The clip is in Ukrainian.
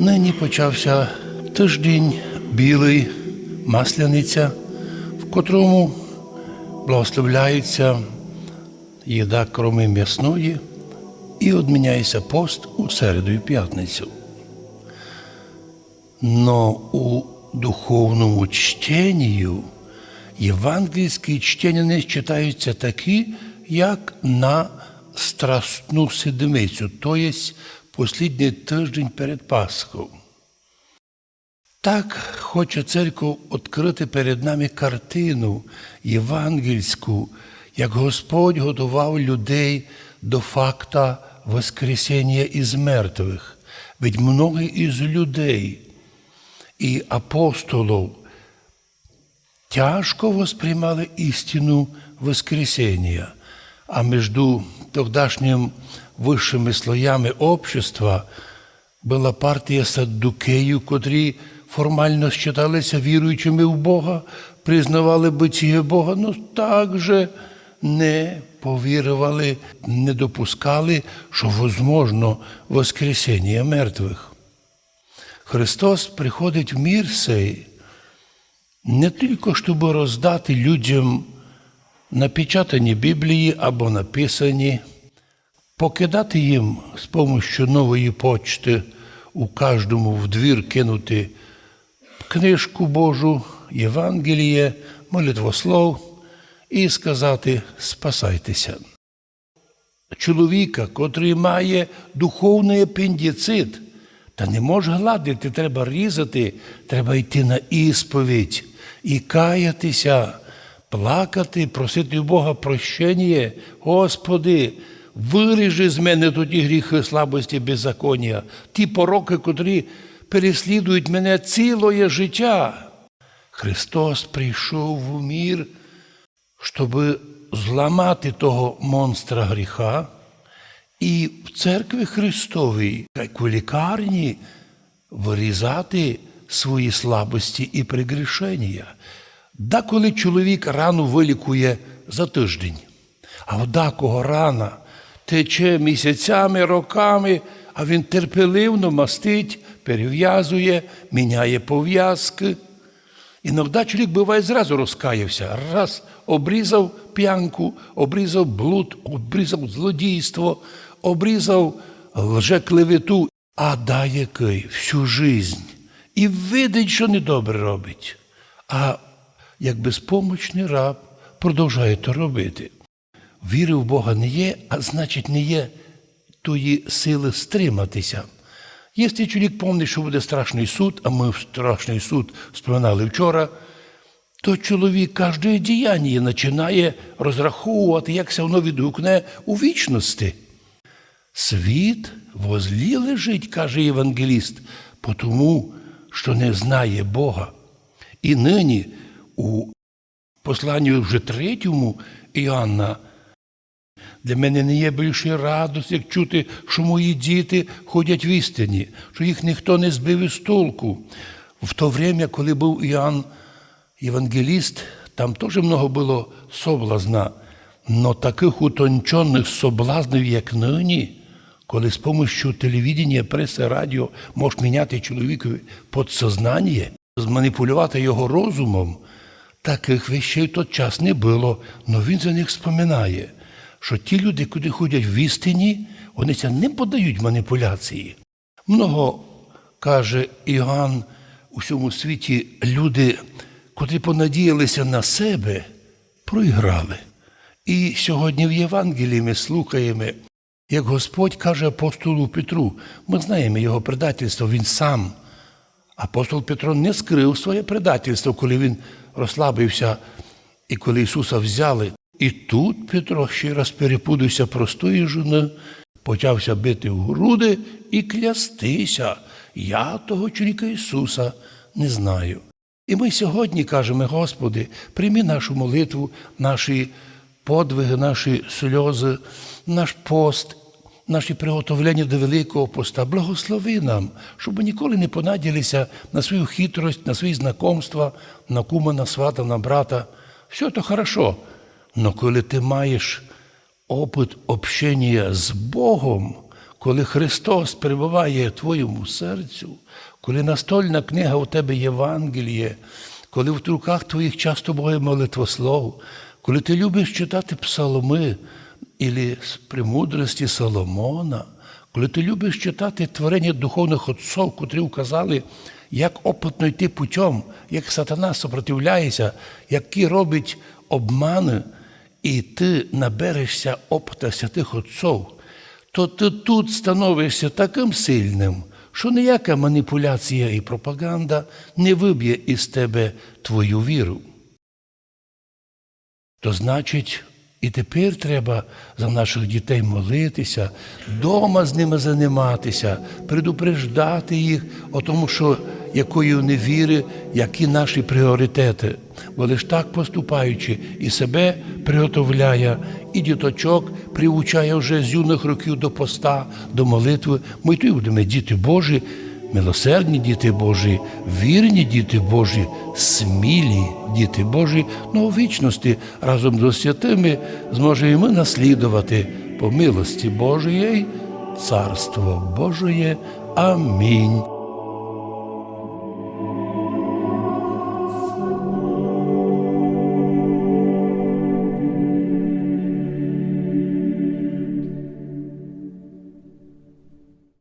Нині почався тиждень білий, масляниця, в котрому благословляється їда кроми м'ясної і одміняється пост у середу і п'ятницю. Но у духовному чтенню євангельські чтення не читаються такі, як на Страстну седмицю, то послідній тиждень перед Пасхою. Так хоче церква відкрити перед нами картину євангельську, як Господь готував людей до факта Воскресіння із мертвих. Ведь многі із людей і апостолів тяжко восприймали істину Воскресіння, а між тогдашнім вищими слоями общества була партія саддукеїв, котрі формально считалися віруючими в Бога, признавали битіє Бога, але також не повірували, не допускали, що возможно Воскресіння мертвих. Христос приходить в мір сей не тільки, щоб роздати людям напечатані Біблії або написані, покидати їм з допомогою нової почти у кожному в двір кинути книжку Божу, Євангеліє, молитвослов і сказати спасайтеся. Чоловіка, котрий має духовний апендицит, та не може гладити, треба різати, треба йти на ісповідь і каятися, плакати, просити у Бога прощення. Господи, виріжи з мене тоді гріхи слабості, беззаконня, ті пороки, котрі переслідують мене цілоє життя. Христос прийшов в мір, щоб зламати того монстра гріха. І в церкві Христовій, як у лікарні, вирізати свої слабості і пригрішення. Да, коли чоловік рану вилікує за тиждень, а в дакого рана тече місяцями, роками, а він терпеливно мастить, перев'язує, міняє пов'язки. Іноді чоловік буває зразу розкаявся, раз обрізав п'янку, обрізав блуд, обрізав злодійство, обрізав лжеклевету, а дає який всю жизнь. І видить, що недобре робить. А як безпомочний раб продовжує то робити. Віри в Бога не є, а значить, не є тої сили стриматися. Якщо чоловік помнить, що буде страшний суд, а ми страшний суд споминали вчора, то чоловік кожне діяння починає розраховувати, як це воно відгукне у вічності. Світ возлі лежить, каже євангеліст, тому що не знає Бога. І нині у посланні вже третьому Іоанна для мене не є більше радості, як чути, що мої діти ходять в істині, що їх ніхто не збив із толку. В то время, коли був Іоанн Євангеліст, там теж много було соблазна, но таких утончених соблазнів, як нині, коли з допомогою телевідення, преси, радіо можеш міняти чоловікові подсознання, зманіпулювати його розумом, таких вещей в той час не було, але він за них споминає що ті люди, куди ходять в істині, вони це не подають маніпуляції. Много, каже Іоанн, у всьому світі люди, котрі понадіялися на себе, проіграли. І сьогодні в Євангелії ми слухаємо, як Господь каже апостолу Петру, ми знаємо його предательство, він сам. Апостол Петро не скрив своє предательство, коли він розслабився і коли Ісуса взяли. І тут Петро ще раз перепудився простої жони, почався бити в груди і клястися. Я того чоловіка Ісуса не знаю. І ми сьогодні кажемо, Господи, прийми нашу молитву, наші подвиги, наші сльози, наш пост, наші приготовлення до Великого поста. Благослови нам, щоб ми ніколи не понаділися на свою хитрость, на свої знакомства, на кума, на свата, на брата. Все то хорошо. Но коли ти маєш опит общення з Богом, коли Христос перебуває в твоєму серцю, коли настольна книга у тебе Євангеліє, коли в руках твоїх часто буває молитвослов, коли ти любиш читати псалми і премудрості Соломона, коли ти любиш читати творення духовних отців, котрі вказали, як опитно йти путем, як сатана сопротивляється, які робить обмани, і ти наберешся опита святих отців, то ти тут становишся таким сильним, що ніяка маніпуляція і пропаганда не виб'є із тебе твою віру. То значить, і тепер треба за наших дітей молитися, дома з ними займатися, предупреждати їх, о тому, що якої вони віри, які наші пріоритети. Бо лиш так поступаючи, і себе приготовляє, і діточок приучає вже з юних років до поста, до молитви. Ми й будемо діти Божі, милосердні діти Божі, вірні діти Божі, смілі діти Божі, ну у вічності разом з святими зможе і ми наслідувати по милості Божої, Царство Божої. Амінь.